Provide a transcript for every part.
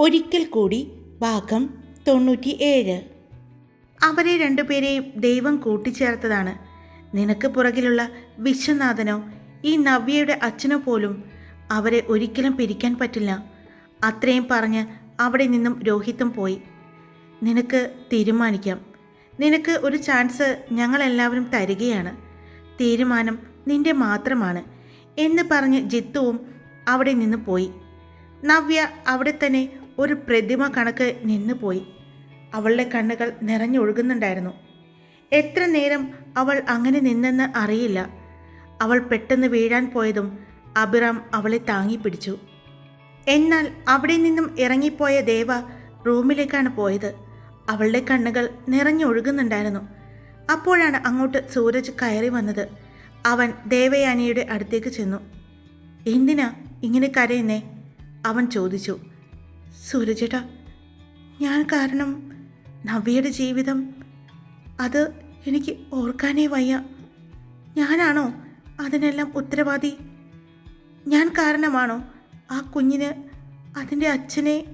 ഒരിക്കൽ കൂടി ഭാഗം തൊണ്ണൂറ്റി ഏഴ് അവരെ രണ്ടുപേരെയും ദൈവം കൂട്ടിച്ചേർത്തതാണ്. നിനക്ക് പുറകിലുള്ള വിശ്വനാഥനോ ഈ നവ്യയുടെ അച്ഛനോ പോലും അവരെ ഒരിക്കലും പിരിക്കാൻ പറ്റില്ല. അത്രയും പറഞ്ഞ് അവിടെ നിന്നും രോഹിത്തും പോയി. നിനക്ക് തീരുമാനിക്കാം. നിനക്ക് ഒരു ചാൻസ് ഞങ്ങളെല്ലാവരും തരികയാണ്. തീരുമാനം നിന്റെ മാത്രമാണ് എന്ന് പറഞ്ഞ് ജിത്തുവും അവിടെ നിന്ന് പോയി. നവ്യ അവിടെ തന്നെ ഒരു പ്രതിമ കണക്ക് നിന്നുപോയി അവളുടെ കണ്ണുകൾ നിറഞ്ഞൊഴുകുന്നുണ്ടായിരുന്നു. എത്ര നേരം അവൾ അങ്ങനെ നിന്നെന്ന് അറിയില്ല. അവൾ പെട്ടെന്ന് വീഴാൻ പോയതും അബിറാം അവളെ താങ്ങിപ്പിടിച്ചു എന്നാൽ അവിടെ നിന്നും ഇറങ്ങിപ്പോയ ദേവ റൂമിലേക്കാണ് പോയത്. അവളുടെ കണ്ണുകൾ നിറഞ്ഞൊഴുകുന്നുണ്ടായിരുന്നു. അപ്പോഴാണ് അങ്ങോട്ട് സൂരജ് കയറി വന്നത്. അവൻ ദേവയാനിയുടെ അടുത്തേക്ക് ചെന്നു. എന്തിനാ ഇങ്ങനെ കരയുന്നേ? അവൻ ചോദിച്ചു. സൂരജേട്ടാ ഞാൻ കാരണം നവ്യയുടെ ജീവിതം അത് എനിക്ക് ഓർക്കാനേ വയ്യ. ഞാനാണോ അതിനെല്ലാം ഉത്തരവാദി? ഞാൻ കാരണമാണോ ആ കുഞ്ഞിന് അതിന്റെ അച്ഛനെ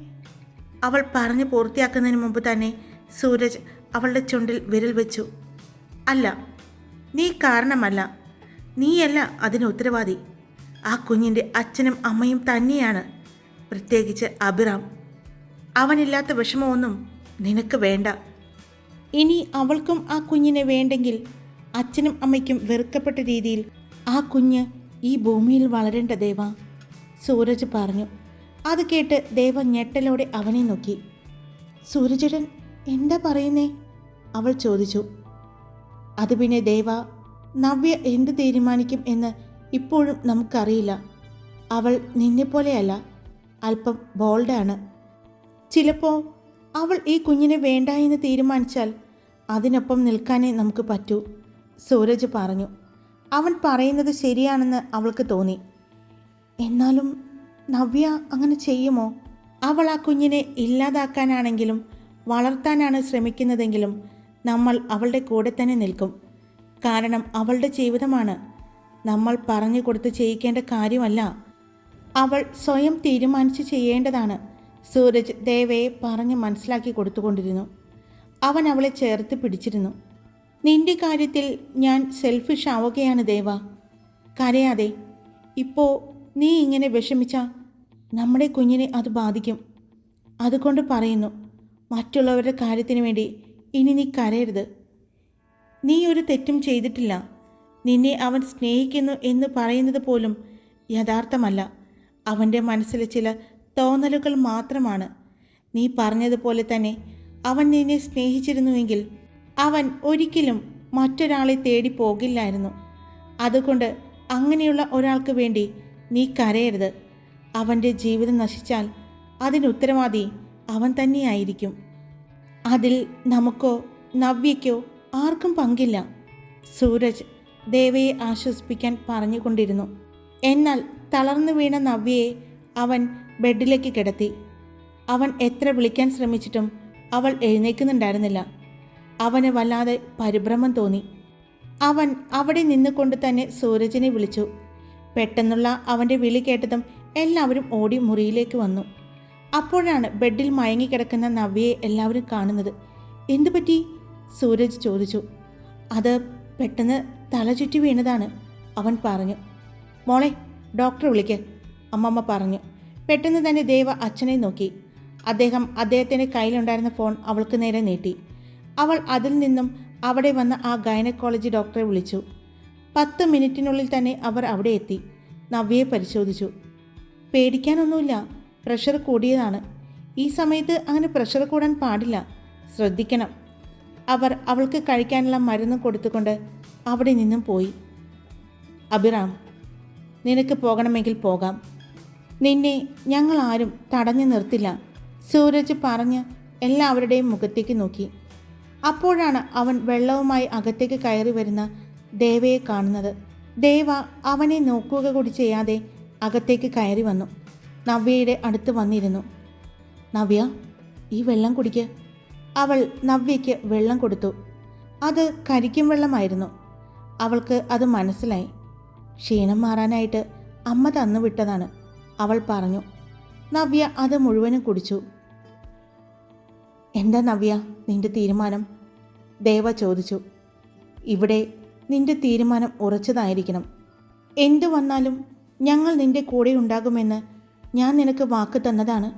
അവൾ പറഞ്ഞു പൂർത്തിയാക്കുന്നതിന് മുമ്പ് തന്നെ സൂരജ് അവളുടെ ചുണ്ടിൽ വിരൽ വെച്ചു? അല്ല നീ കാരണമല്ല. നീയല്ല അതിന് ഉത്തരവാദി. ആ കുഞ്ഞിന്റെ അച്ഛനും അമ്മയും തന്നെയാണ്. പ്രത്യേകിച്ച് അഭിറാം. അവനില്ലാത്ത വിഷമമൊന്നും നിനക്ക് വേണ്ട. ഇനി അവൾക്കും ആ കുഞ്ഞിനെ വേണ്ടെങ്കിൽ അച്ഛനും അമ്മയ്ക്കും വെറുക്കപ്പെട്ട രീതിയിൽ ആ കുഞ്ഞ് ഈ ഭൂമിയിൽ വളരേണ്ട ദേവ സൂരജ് പറഞ്ഞു. അത് കേട്ട് ദേവ ഞെട്ടലോടെ അവനെ നോക്കി. സൂരജടൻ എന്താ പറയുന്നേ? അവൾ ചോദിച്ചു. അത് പിന്നെ ദേവ നവ്യ എന്ത് തീരുമാനിക്കും എന്ന് ഇപ്പോഴും നമുക്കറിയില്ല. അവൾ നിന്നെപ്പോലെയല്ല അല്പം ബോൾഡാണ് ചിലപ്പോൾ അവൾ ഈ കുഞ്ഞിനെ വേണ്ട എന്ന് തീരുമാനിച്ചാൽ അതിനൊപ്പം നിൽക്കാനേ നമുക്ക് പറ്റൂ സൂരജ് പറഞ്ഞു. അവൻ പറയുന്നത് ശരിയാണെന്ന് അവൾക്ക് തോന്നി. എന്നാലും നവ്യ അങ്ങനെ ചെയ്യുമോ? അവൾ ആ കുഞ്ഞിനെ ഇല്ലാതാക്കാനാണെങ്കിലും വളർത്താനാണ് ശ്രമിക്കുന്നതെങ്കിലും നമ്മൾ അവളുടെ കൂടെ തന്നെ നിൽക്കും. കാരണം അവളുടെ ജീവിതമാണ് നമ്മൾ പറഞ്ഞു കൊടുത്ത് ചെയ്യിക്കേണ്ട കാര്യമല്ല. അവൾ സ്വയം തീരുമാനിച്ച് ചെയ്യേണ്ടതാണ്. സൂരജ് ദേവയെ പറഞ്ഞ് മനസ്സിലാക്കി കൊടുത്തുകൊണ്ടിരുന്നു. അവൻ അവളെ ചേർത്ത് പിടിച്ചിരുന്നു. നിന്റെ കാര്യത്തിൽ ഞാൻ സെൽഫിഷ് ആവുകയാണ് ദേവ. കരയാതെ. ഇപ്പോൾ നീ ഇങ്ങനെ വിഷമിച്ച നമ്മുടെ കുഞ്ഞിനെ അത് ബാധിക്കും. അതുകൊണ്ട് പറയുന്നു മറ്റുള്ളവരുടെ കാര്യത്തിന് വേണ്ടി ഇനി നീ കരയരുത്. നീ ഒരു തെറ്റും ചെയ്തിട്ടില്ല. നിന്നെ അവൻ സ്നേഹിക്കുന്നു എന്ന് പറയുന്നത് പോലും യഥാർത്ഥമല്ല. അവന്റെ മനസ്സിൽ ചില തോന്നലുകൾ മാത്രമാണ്. നീ പറഞ്ഞതുപോലെ തന്നെ അവൻ നിന്നെ സ്നേഹിച്ചിരുന്നുവെങ്കിൽ അവൻ ഒരിക്കലും മറ്റൊരാളെ തേടി പോകില്ലായിരുന്നു. അതുകൊണ്ട് അങ്ങനെയുള്ള ഒരാൾക്ക് വേണ്ടി നീ കരയരുത്. അവന്റെ ജീവിതം നശിച്ചാൽ അതിന് ഉത്തരവാദി അവൻ തന്നെയായിരിക്കും. അതിൽ നമുക്കോ നവ്യയ്ക്കോ ആർക്കും പങ്കില്ല. സൂരജ് ദേവയെ ആശ്വസിപ്പിക്കാൻ പറഞ്ഞുകൊണ്ടിരുന്നു. എന്നാൽ തളർന്നു വീണ നവ്യയെ അവൻ ബെഡിലേക്ക് കിടത്തി. അവൻ എത്ര വിളിക്കാൻ ശ്രമിച്ചിട്ടും അവൾ എഴുന്നേക്കുന്നുണ്ടായിരുന്നില്ല. അവന് വല്ലാതെ പരിഭ്രമം തോന്നി. അവൻ അവിടെ നിന്നുകൊണ്ട് തന്നെ സൂരജിനെ വിളിച്ചു. പെട്ടെന്നുള്ള അവന്റെ വിളി കേട്ടതും എല്ലാവരും ഓടി മുറിയിലേക്ക് വന്നു. അപ്പോഴാണ് ബെഡിൽ മയങ്ങിക്കിടക്കുന്ന നവ്യയെ എല്ലാവരും കാണുന്നത്. എന്തു പറ്റി സൂരജ് ചോദിച്ചു. അത് പെട്ടെന്ന് തല ചുറ്റി വീണതാണ് അവൻ പറഞ്ഞു. മോളെ ഡോക്ടറെ വിളിക്ക്. അമ്മമ്മ പറഞ്ഞു. പെട്ടെന്ന് തന്നെ ദേവ അച്ഛനെ നോക്കി. അദ്ദേഹം അദ്ദേഹത്തിന്റെ കയ്യിലുണ്ടായിരുന്ന ഫോൺ അവൾക്ക് നേരെ നീട്ടി. അവൾ അതിൽ നിന്നും അവിടെ വന്ന ആ ഗൈനക്കോളജി ഡോക്ടറെ വിളിച്ചു. പത്ത് മിനിറ്റിനുള്ളിൽ തന്നെ അവർ അവിടെ എത്തി. നവ്യയെ പരിശോധിച്ചു. പേടിക്കാനൊന്നുമില്ല. പ്രഷർ കൂടിയതാണ്. ഈ സമയത്ത് അങ്ങനെ പ്രഷർ കൂടാൻ പാടില്ല. ശ്രദ്ധിക്കണം. അവർ അവൾക്ക് കഴിക്കാനുള്ള മരുന്ന് കൊടുത്തുകൊണ്ട് അവിടെ നിന്നും പോയി. അഭിറാം നിനക്ക് പോകണമെങ്കിൽ പോകാം. നിന്നെ ഞങ്ങൾ ആരും തടഞ്ഞു നിർത്തില്ല. സൂരജ് പറഞ്ഞ് എല്ലാവരുടെയും മുഖത്തേക്ക് നോക്കി. അപ്പോഴാണ് അവൻ വെള്ളവുമായി അകത്തേക്ക് കയറി വരുന്ന ദേവയെ കാണുന്നത്. ദേവ അവനെ നോക്കുക കൂടി ചെയ്യാതെ അകത്തേക്ക് കയറി വന്നു. നവ്യയുടെ അടുത്ത് വന്നിരുന്നു. നവ്യ ഈ വെള്ളം കുടിക്ക്. അവൾ നവ്യയ്ക്ക് വെള്ളം കൊടുത്തു. അത് കരിക്കും വെള്ളമായിരുന്നു. അവൾക്ക് അത് മനസ്സിലായി. ക്ഷീണം മാറാനായിട്ട് അമ്മ തന്നു വിട്ടതാണ്. അവൾ പറഞ്ഞു നവ്യ അത് മുഴുവനും കുടിച്ചു. എന്താ നവ്യ നിന്റെ തീരുമാനം? ദേവ ചോദിച്ചു. ഇവിടെ നിന്റെ തീരുമാനം ഉറച്ചതായിരിക്കണം. എന്തു വന്നാലും ഞങ്ങൾ നിന്റെ കൂടെ ഉണ്ടാകുമെന്ന് ഞാൻ നിനക്ക് വാക്ക് തന്നതാണ്.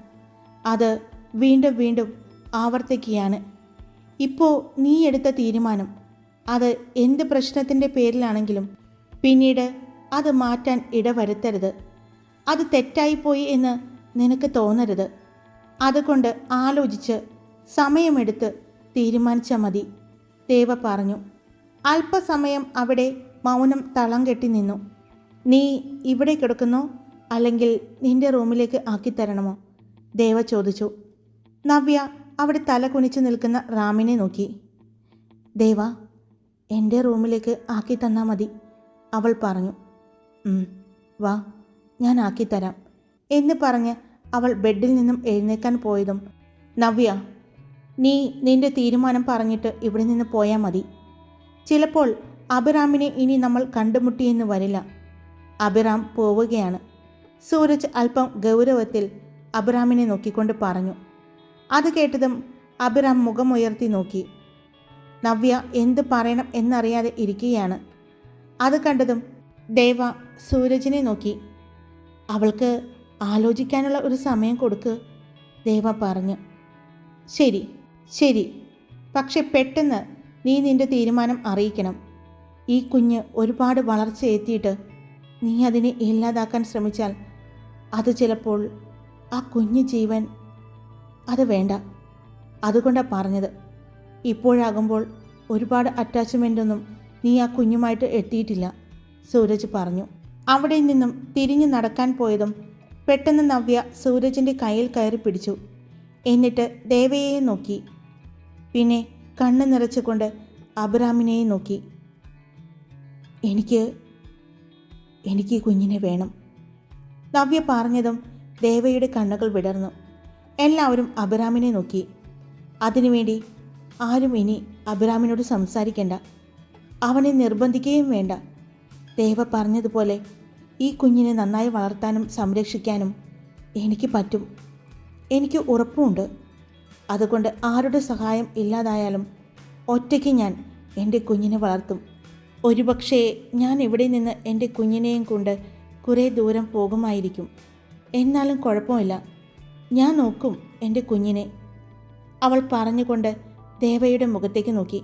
അത് വീണ്ടും വീണ്ടും ആവർത്തിക്കുകയാണ്. ഇപ്പോൾ നീ എടുത്ത തീരുമാനം. അത് എന്ത് പ്രശ്നത്തിന്റെ പേരിലാണെങ്കിലും പിന്നീട് അത് മാറ്റാൻ ഇടവരുത്തരുത്. അത് തെറ്റായിപ്പോയി എന്ന് നിനക്ക് തോന്നരുത്. അതുകൊണ്ട് ആലോചിച്ച് സമയമെടുത്ത് തീരുമാനിച്ചാൽ മതി ദേവ പറഞ്ഞു. അല്പസമയം അവിടെ മൗനം തളം കെട്ടി നിന്നു. നീ ഇവിടെ കിടക്കുന്നോ? അല്ലെങ്കിൽ നിന്റെ റൂമിലേക്ക് ആക്കിത്തരണമോ ദേവ ചോദിച്ചു. നവ്യ അവിടെ തല കുനിച്ചു നിൽക്കുന്ന റാമിനെ നോക്കി. ദേവ എന്റെ റൂമിലേക്ക് ആക്കി തന്നാൽ മതി അവൾ പറഞ്ഞു. വാ. ഞാൻ ആക്കിത്തരാം എന്ന് പറഞ്ഞ് അവൾ ബെഡിൽ നിന്നും എഴുന്നേക്കാൻ പോയതും നവ്യ നീ നിന്റെ തീരുമാനം പറഞ്ഞിട്ട് ഇവിടെ നിന്ന് പോയാൽ മതി. ചിലപ്പോൾ അബിറാമിനെ ഇനി നമ്മൾ കണ്ടുമുട്ടിയെന്ന് വരില്ല. അബിറാം പോവുകയാണ്. സൂരജ് അല്പം ഗൗരവത്തിൽ അബിറാമിനെ നോക്കിക്കൊണ്ട് പറഞ്ഞു. അത് കേട്ടതും അബിറാം മുഖമുയർത്തി നോക്കി. നവ്യ എന്ത് പറയണം എന്നറിയാതെ ഇരിക്കുകയാണ്. അത് കണ്ടതും ദേവ സൂരജിനെ നോക്കി. അവൾക്ക് ആലോചിക്കാനുള്ള ഒരു സമയം കൊടുക്ക് ദേവ പറഞ്ഞു. ശരി ശരി. പക്ഷെ പെട്ടെന്ന് നീ നിന്റെ തീരുമാനം അറിയിക്കണം. ഈ കുഞ്ഞ് ഒരുപാട് വളർച്ച എത്തിയിട്ട് നീ അതിനെ ഇല്ലാതാക്കാൻ ശ്രമിച്ചാൽ അത് ചിലപ്പോൾ ആ കുഞ്ഞു ജീവൻ അത് വേണ്ട. അതുകൊണ്ടാണ് പറഞ്ഞത്. ഇപ്പോഴാകുമ്പോൾ ഒരുപാട് അറ്റാച്ച്മെന്റൊന്നും നീ ആ കുഞ്ഞുമായിട്ട് എത്തിയിട്ടില്ല സൂരജ് പറഞ്ഞു. അവിടെ നിന്നും തിരിഞ്ഞു നടക്കാൻ പോയതും പെട്ടെന്ന് നവ്യ സൂരജിന്റെ കയ്യിൽ കയറി പിടിച്ചു. എന്നിട്ട് ദേവയെ നോക്കി. പിന്നെ കണ്ണ് നിറച്ചുകൊണ്ട് അബ്രാമിനെയും നോക്കി. എനിക്ക് എനിക്ക് കുഞ്ഞിനെ വേണം. നവ്യ പറഞ്ഞതും ദേവയുടെ കണ്ണുകൾ വിടർന്നു. എല്ലാവരും അബ്രാമിനെ നോക്കി. അതിനുവേണ്ടി ആരും ഇനി അബ്രാമിനോട് സംസാരിക്കേണ്ട. അവനെ നിർബന്ധിക്കുകയും വേണ്ട. ദേവ പറഞ്ഞതുപോലെ ഈ കുഞ്ഞിനെ നന്നായി വളർത്താനും സംരക്ഷിക്കാനും എനിക്ക് പറ്റും. എനിക്ക് ഉറപ്പുമുണ്ട്. അതുകൊണ്ട് ആരുടെ സഹായം ഇല്ലാതായാലും ഒറ്റയ്ക്ക് ഞാൻ എന്റെ കുഞ്ഞിനെ വളർത്തും. ഒരുപക്ഷേ ഞാൻ ഇവിടെ നിന്ന് എന്റെ കുഞ്ഞിനെയും കൊണ്ട് കുറേ ദൂരം പോകുമായിരിക്കും. എന്നാലും കുഴപ്പമില്ല. ഞാൻ നോക്കും എന്റെ കുഞ്ഞിനെ. അവൾ പറഞ്ഞുകൊണ്ട് ദേവയുടെ മുഖത്തേക്ക് നോക്കി.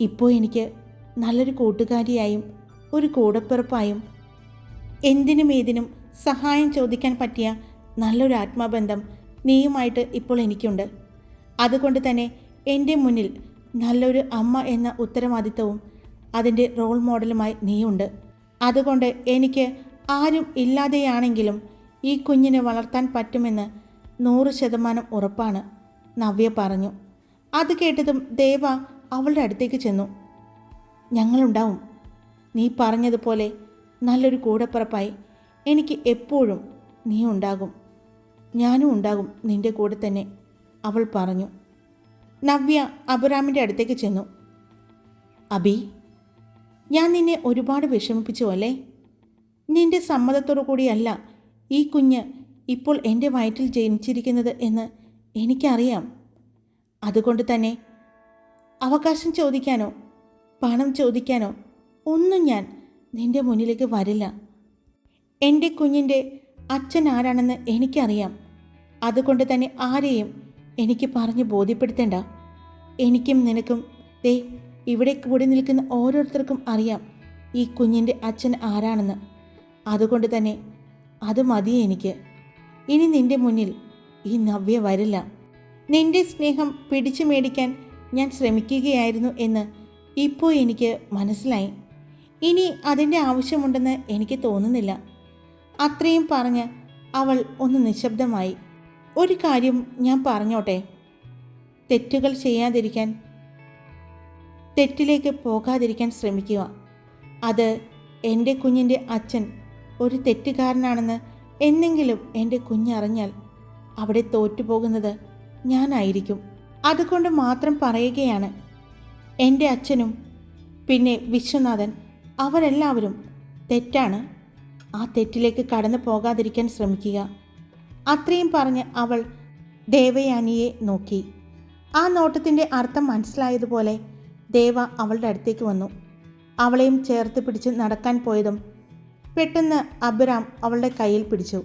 ഇപ്പോൾ എനിക്ക് നല്ലൊരു കൂട്ടുകാരിയായും ഒരു കൂടപ്പിറപ്പായും എന്തിനും ഏതിനും സഹായം ചോദിക്കാൻ പറ്റിയ നല്ലൊരു ആത്മബന്ധം നീയുമായിട്ട് ഇപ്പോൾ എനിക്കുണ്ട്. അതുകൊണ്ട് തന്നെ എന്റെ മുന്നിൽ നല്ലൊരു അമ്മ എന്ന ഉത്തരവാദിത്തവും അതിന്റെ റോൾ മോഡലുമായി നീയുണ്ട്. അതുകൊണ്ട് എനിക്ക് ആരും ഇല്ലാതെയാണെങ്കിലും ഈ കുഞ്ഞിനെ വളർത്താൻ പറ്റുമെന്ന് നൂറ് ശതമാനം ഉറപ്പാണ് നവ്യ പറഞ്ഞു. അത് കേട്ടതും ദേവ അവളുടെ അടുത്തേക്ക് ചെന്നു. ഞങ്ങളുണ്ടാവും. നീ പറഞ്ഞതുപോലെ നല്ലൊരു കൂടപ്പുറപ്പായി എനിക്ക് എപ്പോഴും നീ ഉണ്ടാകും. ഞാനും ഉണ്ടാകും നിന്റെ കൂടെ തന്നെ അവൾ പറഞ്ഞു. നവ്യ അബുറാമിന്റെ അടുത്തേക്ക് ചെന്നു. അബി ഞാൻ നിന്നെ ഒരുപാട് വിഷമിപ്പിച്ചു അല്ലേ? നിന്റെ സമ്മതത്തോടു കൂടിയല്ല ഈ കുഞ്ഞ് ഇപ്പോൾ എന്റെ വയറ്റിൽ ജനിച്ചിരിക്കുന്നത് എന്ന് എനിക്കറിയാം. അതുകൊണ്ട് തന്നെ അവകാശം ചോദിക്കാനോ പണം ചോദിക്കാനോ ഒന്നും ഞാൻ നിന്റെ മുന്നിലേക്ക് വരില്ല. എന്റെ കുഞ്ഞിന്റെ അച്ഛൻ ആരാണെന്ന് എനിക്കറിയാം. അതുകൊണ്ട് തന്നെ ആരെയും എനിക്ക് പറഞ്ഞ് ബോധ്യപ്പെടുത്തേണ്ട. എനിക്കും നിനക്കും ദേ ഇവിടെ കൂടി നിൽക്കുന്ന ഓരോരുത്തർക്കും അറിയാം ഈ കുഞ്ഞിന്റെ അച്ഛൻ ആരാണെന്ന്. അതുകൊണ്ട് തന്നെ അത് മതി എനിക്ക്. ഇനി നിന്റെ മുന്നിൽ ഈ നവ്യ വരില്ല. നിന്റെ സ്നേഹം പിടിച്ചു മേടിക്കാൻ ഞാൻ ശ്രമിക്കുകയായിരുന്നു എന്ന് ഇപ്പോൾ എനിക്ക് മനസ്സിലായി. ഇനി അതിന്റെ ആവശ്യമുണ്ടെന്ന് എനിക്ക് തോന്നുന്നില്ല. അത്രയും പറഞ്ഞ് അവൾ ഒന്ന് നിശബ്ദമായി ഒരു കാര്യം ഞാൻ പറഞ്ഞോട്ടെ. തെറ്റുകൾ ചെയ്യാതിരിക്കാൻ തെറ്റിലേക്ക് പോകാതിരിക്കാൻ ശ്രമിക്കുക. അത് എന്റെ കുഞ്ഞിന്റെ അച്ഛൻ ഒരു തെറ്റുകാരനാണെന്ന് എന്നെങ്കിലും എന്റെ കുഞ്ഞറിഞ്ഞാൽ അവിടെ തോറ്റുപോകുന്നത് ഞാനായിരിക്കും. അതുകൊണ്ട് മാത്രം പറയുകയാണ് എന്റെ അച്ഛനും പിന്നെ വിശ്വനാഥൻ. അവരെല്ലാവരും തെറ്റാണ്. ആ തെറ്റിലേക്ക് കടന്നു പോകാതിരിക്കാൻ ശ്രമിക്കുക. അത്രയും പറഞ്ഞ് അവൾ ദേവയാനിയെ നോക്കി. ആ നോട്ടത്തിന്റെ അർത്ഥം മനസ്സിലായതുപോലെ ദേവ അവളുടെ അടുത്തേക്ക് വന്നു. അവളെയും ചേർത്ത് പിടിച്ച് നടക്കാൻ പോയതും പെട്ടെന്ന് അബ്രാം അവളുടെ കയ്യിൽ പിടിച്ചു.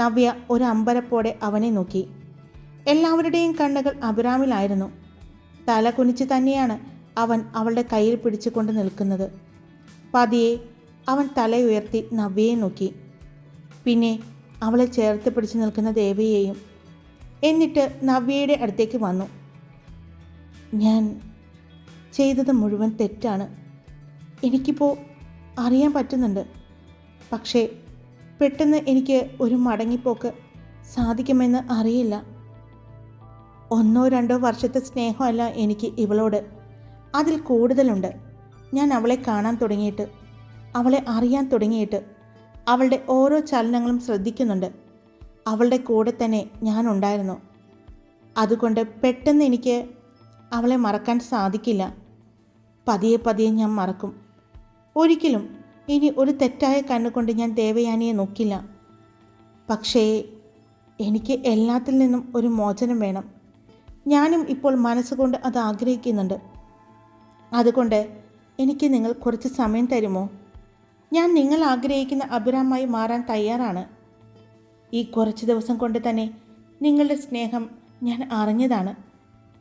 നവ്യ ഒരു അമ്പരപ്പോടെ അവനെ നോക്കി. എല്ലാവരുടെയും കണ്ണുകൾ അബ്രാമിലായിരുന്നു തല കുനിച്ച് തന്നെയാണ് അവൻ അവളുടെ കയ്യിൽ പിടിച്ചുകൊണ്ട് നിൽക്കുന്നത്. പതിയെ അവൻ തലയുയർത്തി നവ്യയെ നോക്കി. പിന്നെ അവളെ ചേർത്ത് പിടിച്ചു നിൽക്കുന്ന ദേവയെയും എന്നിട്ട് നവ്യയുടെ അടുത്തേക്ക് വന്നു. ഞാൻ ചെയ്തത് മുഴുവൻ തെറ്റാണ്. എനിക്കിപ്പോൾ അറിയാൻ പറ്റുന്നുണ്ട്. പക്ഷേ പെട്ടെന്ന് എനിക്ക് ഒരു മടങ്ങിപ്പോക്ക് സാധിക്കുമെന്ന് അറിയില്ല. ഒന്നോ രണ്ടോ വർഷത്തെ സ്നേഹമല്ല എനിക്ക് ഇവളോട്. അതിൽ കൂടുതലുണ്ട്. ഞാൻ അവളെ കാണാൻ തുടങ്ങിയിട്ട് അവളെ അറിയാൻ തുടങ്ങിയിട്ട് അവളുടെ ഓരോ ചലനങ്ങളും ശ്രദ്ധിക്കുന്നുണ്ട്. അവളുടെ കൂടെ തന്നെ ഞാൻ ഉണ്ടായിരുന്നു. അതുകൊണ്ട് പെട്ടെന്ന് എനിക്ക് അവളെ മറക്കാൻ സാധിക്കില്ല. പതിയെ പതിയെ ഞാൻ മറക്കും. ഒരിക്കലും ഇനി ഒരു തെറ്റായ കണ്ണുകൊണ്ട് ഞാൻ ദേവയാനിയെ നോക്കില്ല. പക്ഷേ എനിക്ക് എല്ലാത്തിൽ നിന്നും ഒരു മോചനം വേണം. ഞാനും ഇപ്പോൾ മനസ്സുകൊണ്ട് അത് ആഗ്രഹിക്കുന്നുണ്ട്. അതുകൊണ്ട് എനിക്ക് നിങ്ങൾ കുറച്ച് സമയം തരുമോ? ഞാൻ നിങ്ങൾ ആഗ്രഹിക്കുന്ന അഭിരാമായി മാറാൻ തയ്യാറാണ്. ഈ കുറച്ച് ദിവസം കൊണ്ട് തന്നെ നിങ്ങളുടെ സ്നേഹം ഞാൻ അറിഞ്ഞതാണ്.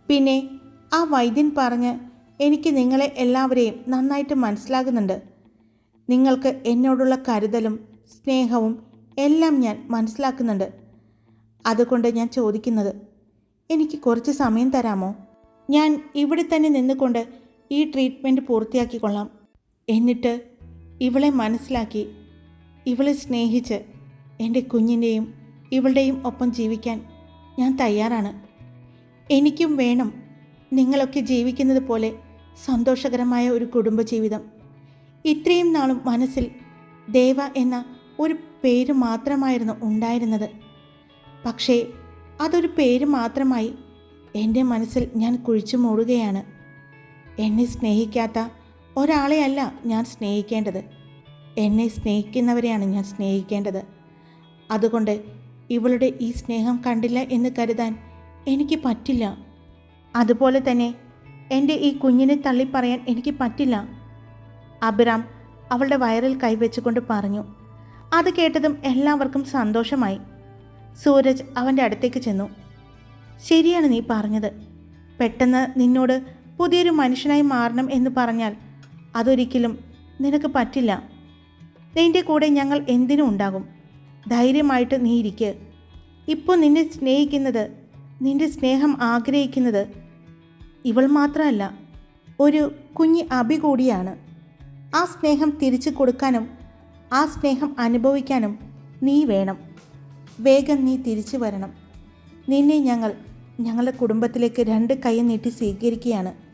പിന്നെ ആ വൈദ്യൻ പറഞ്ഞ് എനിക്ക് നിങ്ങളെ എല്ലാവരെയും നന്നായിട്ട് മനസ്സിലാകുന്നുണ്ട്. നിങ്ങൾക്ക് എന്നോടുള്ള കരുതലും സ്നേഹവും എല്ലാം ഞാൻ മനസ്സിലാക്കുന്നുണ്ട്. അതുകൊണ്ട് ഞാൻ ചോദിക്കുന്നത് എനിക്ക് കുറച്ച് സമയം തരാമോ? ഞാൻ ഇവിടെ തന്നെ നിന്നുകൊണ്ട് ഈ ട്രീറ്റ്മെന്റ് പൂർത്തിയാക്കിക്കൊള്ളാം എന്നിട്ട് ഇവളെ മനസ്സിലാക്കി ഇവളെ സ്നേഹിച്ച് എന്റെ കുഞ്ഞിന്റെയും ഇവളുടെയും ഒപ്പം ജീവിക്കാൻ ഞാൻ തയ്യാറാണ്. എനിക്കും വേണം നിങ്ങളൊക്കെ ജീവിക്കുന്നത് പോലെ സന്തോഷകരമായ ഒരു കുടുംബജീവിതം. ഇത്രയും നാളും മനസ്സിൽ ദേവ എന്ന ഒരു പേര് മാത്രമായിരുന്നു ഉണ്ടായിരുന്നത്. പക്ഷേ അതൊരു പേര് മാത്രമായി എന്റെ മനസ്സിൽ ഞാൻ കുഴിച്ചു മൂടുകയാണ്. എന്നെ സ്നേഹിക്കാത്ത ഒരാളെയല്ല ഞാൻ സ്നേഹിക്കേണ്ടത്. എന്നെ സ്നേഹിക്കുന്നവരെയാണ് ഞാൻ സ്നേഹിക്കേണ്ടത്. അതുകൊണ്ട് ഇവളുടെ ഈ സ്നേഹം കണ്ടില്ല എന്ന് കരുതാൻ എനിക്ക് പറ്റില്ല. അതുപോലെ തന്നെ എന്റെ ഈ കുഞ്ഞിനെ തള്ളിപ്പറയാൻ എനിക്ക് പറ്റില്ല. അബ്രാം അവളുടെ വയറിൽ കൈവച്ചുകൊണ്ട് പറഞ്ഞു. അത് കേട്ടതും എല്ലാവർക്കും സന്തോഷമായി. സൂരജ് അവന്റെ അടുത്തേക്ക് ചെന്നു. ശരിയാണ് നീ പറഞ്ഞത്. പെട്ടെന്ന് നിന്നോട് പുതിയൊരു മനുഷ്യനായി മാറണം എന്ന് പറഞ്ഞാൽ അതൊരിക്കലും നിനക്ക് പറ്റില്ല. നിന്റെ കൂടെ ഞങ്ങൾ എന്തിനും ഉണ്ടാകും. ധൈര്യമായിട്ട് നീ ഇരിക്ക്. ഇപ്പോൾ നിന്നെ സ്നേഹിക്കുന്നത് നിന്റെ സ്നേഹം ആഗ്രഹിക്കുന്നത് ഇവൾ മാത്രമല്ല ഒരു കുഞ്ഞി അഭി കൂടിയാണ്. ആ സ്നേഹം തിരിച്ചു കൊടുക്കാനും ആ സ്നേഹം അനുഭവിക്കാനും നീ വേണം. വേഗം നീ തിരിച്ചു വരണം. നിന്നെ ഞങ്ങൾ ഞങ്ങളുടെ കുടുംബത്തിലേക്ക് രണ്ട് കൈ നീട്ടി സ്വീകരിക്കുകയാണ്.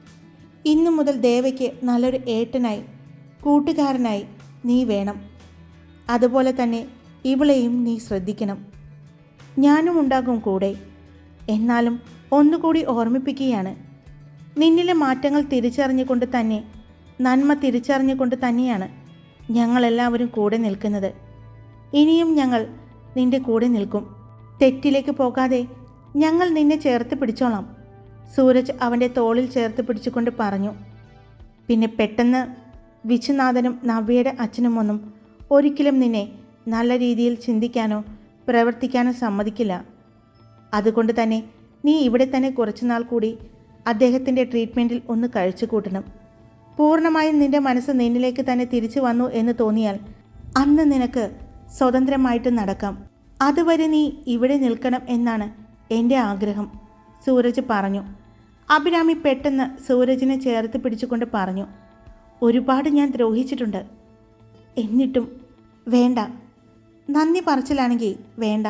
ഇന്നു മുതൽ ദേവയ്ക്ക് നല്ലൊരു ഏട്ടനായി കൂട്ടുകാരനായി നീ വേണം. അതുപോലെ തന്നെ ഇവളെയും നീ ശ്രദ്ധിക്കണം. ഞാനും ഉണ്ടാകും കൂടെ. എന്നാലും ഒന്നുകൂടി ഓർമ്മിപ്പിക്കുകയാണ്. നിന്നിലെ മാറ്റങ്ങൾ തിരിച്ചറിഞ്ഞുകൊണ്ട് തന്നെ നന്മ തിരിച്ചറിഞ്ഞുകൊണ്ട് തന്നെയാണ് ഞങ്ങളെല്ലാവരും കൂടെ നിൽക്കുന്നത്. ഇനിയും ഞങ്ങൾ നിന്റെ കൂടെ നിൽക്കും. തെറ്റിലേക്ക് പോകാതെ ഞങ്ങൾ നിന്നെ ചേർത്ത് പിടിച്ചോളാം. സൂരജ് അവന്റെ തോളിൽ ചേർത്ത് പിടിച്ചുകൊണ്ട് പറഞ്ഞു പിന്നെ പെട്ടെന്ന് വിശ്വനാഥനും നവ്യയുടെ അച്ഛനും ഒന്നും ഒരിക്കലും നിന്നെ നല്ല രീതിയിൽ ചിന്തിക്കാനോ പ്രവർത്തിക്കാനോ സമ്മതിക്കില്ല. അതുകൊണ്ട് തന്നെ നീ ഇവിടെ തന്നെ കുറച്ചുനാൾ കൂടി അദ്ദേഹത്തിന്റെ ട്രീറ്റ്മെന്റിൽ ഒന്ന് കഴിച്ചു കൂട്ടണം. പൂർണമായും നിന്റെ മനസ്സ് നിന്നിലേക്ക് തന്നെ തിരിച്ചു വന്നു എന്ന് തോന്നിയാൽ അന്ന് നിനക്ക് സ്വതന്ത്രമായിട്ട് നടക്കാം. അതുവരെ നീ ഇവിടെ നിൽക്കണം എന്നാണ് എന്റെ ആഗ്രഹം. സൂരജ് പറഞ്ഞു. അഭിരാമി പെട്ടെന്ന് സൂരജിനെ ചേർത്ത് പിടിച്ചുകൊണ്ട് പറഞ്ഞു. ഒരുപാട് ഞാൻ ദ്രോഹിച്ചിട്ടുണ്ട്. എന്നിട്ടും വേണ്ട. നന്ദി പറച്ചിലാണെങ്കിൽ വേണ്ട.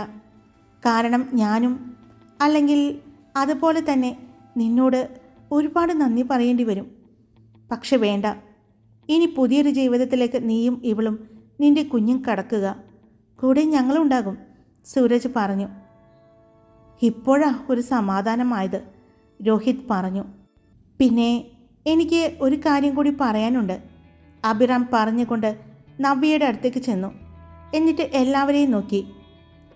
കാരണം ഞാനും അല്ലെങ്കിൽ അതുപോലെ തന്നെ നിന്നോട് ഒരുപാട് നന്ദി പറയേണ്ടി വരും. പക്ഷെ വേണ്ട. ഇനി പുതിയൊരു ജീവിതത്തിലേക്ക് നീയും ഇവളും നിന്റെ കുഞ്ഞും കടക്കുക. കൂടെ ഞങ്ങളുണ്ടാകും സൂരജ് പറഞ്ഞു. ഇപ്പോഴാ ഒരു സമാധാനമായത്. രോഹിത് പറഞ്ഞു പിന്നെ എനിക്ക് ഒരു കാര്യം കൂടി പറയാനുണ്ട്. അഭിറാം പറഞ്ഞുകൊണ്ട് നവ്യയുടെ അടുത്തേക്ക് ചെന്നു. എന്നിട്ട് എല്ലാവരെയും നോക്കി.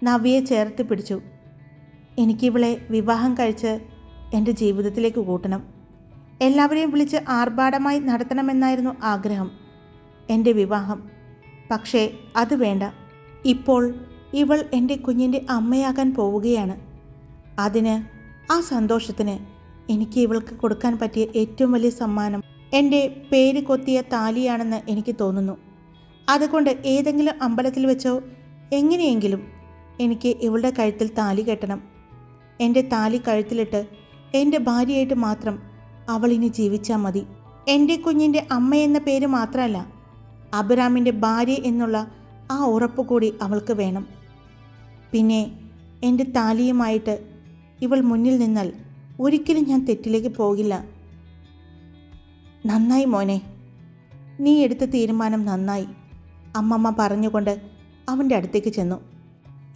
നവ്യയെ ചേർത്ത് പിടിച്ചു. എനിക്കിവളെ വിവാഹം കഴിച്ച് എന്റെ ജീവിതത്തിലേക്ക് കൂട്ടണം. എല്ലാവരെയും വിളിച്ച് ആർഭാടമായി നടത്തണമെന്നായിരുന്നു ആഗ്രഹം. എന്റെ വിവാഹം. പക്ഷേ അത് വേണ്ട. ഇപ്പോൾ ഇവൾ എന്റെ കുഞ്ഞിന്റെ അമ്മയാകാൻ പോവുകയാണ്. അതിന് ആ സന്തോഷത്തിന് എനിക്ക് ഇവൾക്ക് കൊടുക്കാൻ പറ്റിയ ഏറ്റവും വലിയ സമ്മാനം. എന്റെ പേര് കൊത്തിയ താലിയാണെന്ന് എനിക്ക് തോന്നുന്നു. അതുകൊണ്ട് ഏതെങ്കിലും അമ്പലത്തിൽ വെച്ചോ എങ്ങനെയെങ്കിലും എനിക്ക് ഇവളുടെ കഴുത്തിൽ താലി കെട്ടണം. എന്റെ താലി കഴുത്തിലിട്ട് എന്റെ ഭാര്യയായിട്ട് മാത്രം അവൾ ഇനി ജീവിച്ചാൽ മതി. എന്റെ കുഞ്ഞിന്റെ അമ്മ എന്ന പേര് മാത്രമല്ല അബ്രാമിന്റെ ഭാര്യ എന്നുള്ള ആ ഉറപ്പ് കൂടി അവൾക്ക് വേണം. പിന്നെ എന്റെ താലിയുമായിട്ട് ഇവൾ മുന്നിൽ നിന്നാൽ ഒരിക്കലും ഞാൻ തെറ്റിലേക്ക് പോകില്ല. നന്നായി മോനെ. നീ എടുത്ത തീരുമാനം നന്നായി. അമ്മമ്മ പറഞ്ഞുകൊണ്ട് അവന്റെ അടുത്തേക്ക് ചെന്നു.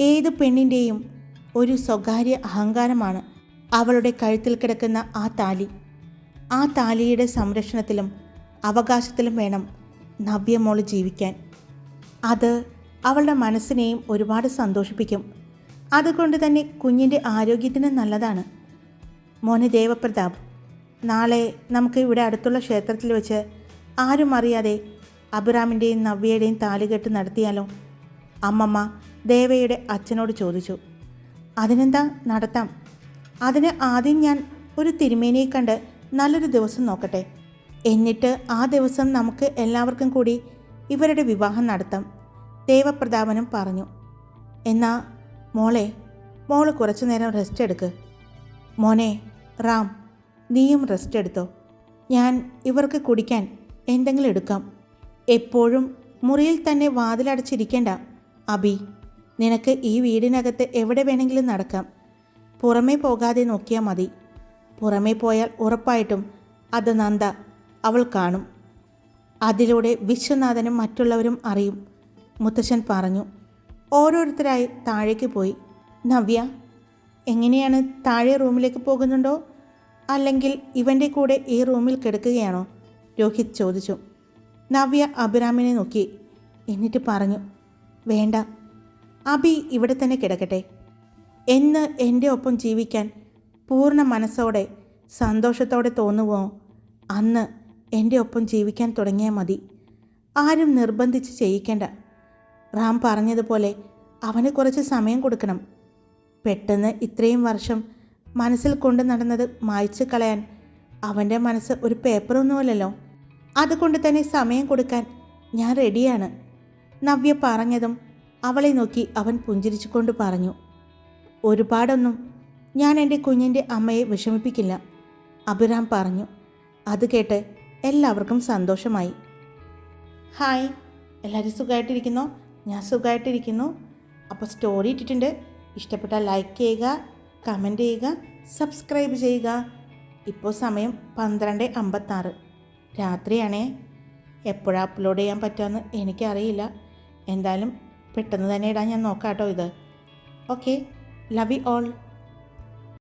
ഏത് പെണ്ണിന്റെയും ഒരു സ്വകാര്യ അഹങ്കാരമാണ് അവളുടെ കഴുത്തിൽ കിടക്കുന്ന ആ താലി. ആ താലിയുടെ സംരക്ഷണത്തിലും അവകാശത്തിലും വേണം നവ്യമോൾ ജീവിക്കാൻ. അത് അവളുടെ മനസ്സിനെയും ഒരുപാട് സന്തോഷിപ്പിക്കും. അതുകൊണ്ട് തന്നെ കുഞ്ഞിന്റെ ആരോഗ്യത്തിന് നല്ലതാണ്. മോനെ ദേവപ്രതാപ് നാളെ നമുക്ക് ഇവിടെ അടുത്തുള്ള ക്ഷേത്രത്തിൽ വെച്ച് ആരും അറിയാതെ അബ്രാമിന്റെയും നവ്യയുടെയും താലികെട്ട് നടത്തിയാലോ? അമ്മമ്മ ദേവയുടെ അച്ഛനോട് ചോദിച്ചു. അതിനെന്താ നടത്താം? അതിന് ആദ്യം ഞാൻ ഒരു തിരുമേനിയെ കണ്ട് നല്ലൊരു ദിവസം നോക്കട്ടെ. എന്നിട്ട് ആ ദിവസം നമുക്ക് എല്ലാവർക്കും കൂടി ഇവരുടെ വിവാഹം നടത്താം ദേവപ്രതാപനും പറഞ്ഞു. എന്നാ മോളെ മോൾ കുറച്ചു നേരം റെസ്റ്റ് എടുക്ക്. മോനെ റാം നീയും റെസ്റ്റ് എടുത്തോ. ഞാൻ ഇവർക്ക് കുടിക്കാൻ എന്തെങ്കിലും എടുക്കാം. എപ്പോഴും മുറിയിൽ തന്നെ വാതിലടച്ചിരിക്കേണ്ട അബി. നിനക്ക് ഈ വീടിനകത്ത് എവിടെ വേണമെങ്കിലും നടക്കാം. പുറമേ പോകാതെ നോക്കിയാൽ മതി. പുറമേ പോയാൽ ഉറപ്പായിട്ടും അത് നന്ദ അവൾ കാണും. അതിലൂടെ വിശ്വനാഥനും മറ്റുള്ളവരും അറിയും. മുത്തശ്ശൻ പറഞ്ഞു ഓരോരുത്തരായി താഴേക്ക് പോയി. നവ്യ എങ്ങനെയാണ് താഴെ റൂമിലേക്ക് പോകുന്നുണ്ടോ? അല്ലെങ്കിൽ ഇവന്റെ കൂടെ ഈ റൂമിൽ കിടക്കുകയാണോ? രോഹിത് ചോദിച്ചു. നവ്യ അഭിരാമിനെ നോക്കി. എന്നിട്ട് പറഞ്ഞു വേണ്ട. അബി ഇവിടെ തന്നെ കിടക്കട്ടെ. എന്ന് എന്റെ ഒപ്പം ജീവിക്കാൻ പൂർണ മനസ്സോടെ സന്തോഷത്തോടെ തോന്നുമോ അന്ന് എന്റെ ഒപ്പം ജീവിക്കാൻ തുടങ്ങിയാൽ മതി. ആരും നിർബന്ധിച്ച് ചെയ്യിക്കേണ്ട. റാം പറഞ്ഞതുപോലെ അവന് കുറച്ച് സമയം കൊടുക്കണം. പെട്ടെന്ന് ഇത്രയും വർഷം മനസ്സിൽ കൊണ്ട് നടന്നത് മായ്ച്ചു കളയാൻ അവന്റെ മനസ്സ് ഒരു പേപ്പറൊന്നുമല്ലല്ലോ അതുകൊണ്ട് തന്നെ സമയം കൊടുക്കാൻ ഞാൻ റെഡിയാണ് നവ്യ പറഞ്ഞതും അവളെ നോക്കി അവൻ പുഞ്ചിരിച്ചുകൊണ്ട് പറഞ്ഞു. ഒരുപാടൊന്നും ഞാൻ എന്റെ കുഞ്ഞിന്റെ അമ്മയെ വിഷമിപ്പിക്കില്ല. അഭിറാം പറഞ്ഞു. അത് കേട്ട് എല്ലാവർക്കും സന്തോഷമായി. ഹായ്. എല്ലാവരും സുഖമായിട്ടിരിക്കുന്നോ? ഞാൻ സുഖമായിട്ടിരിക്കുന്നു അപ്പോൾ സ്റ്റോറി ഇട്ടിട്ടുണ്ട്. ഇഷ്ടപ്പെട്ടാൽ ലൈക്ക് ചെയ്യുക കമന്റ് ചെയ്യുക സബ്സ്ക്രൈബ് ചെയ്യുക. ഇപ്പോൾ സമയം പന്ത്രണ്ട് അമ്പത്താറ്. രാത്രിയാണേ. എപ്പോഴാണ് അപ്ലോഡ് ചെയ്യാൻ പറ്റുമെന്ന് എനിക്കറിയില്ല. എന്തായാലും പെട്ടെന്ന് തന്നെ ഇടാൻ ഞാൻ നോക്കാം കേട്ടോ ഇത്. Okay love you all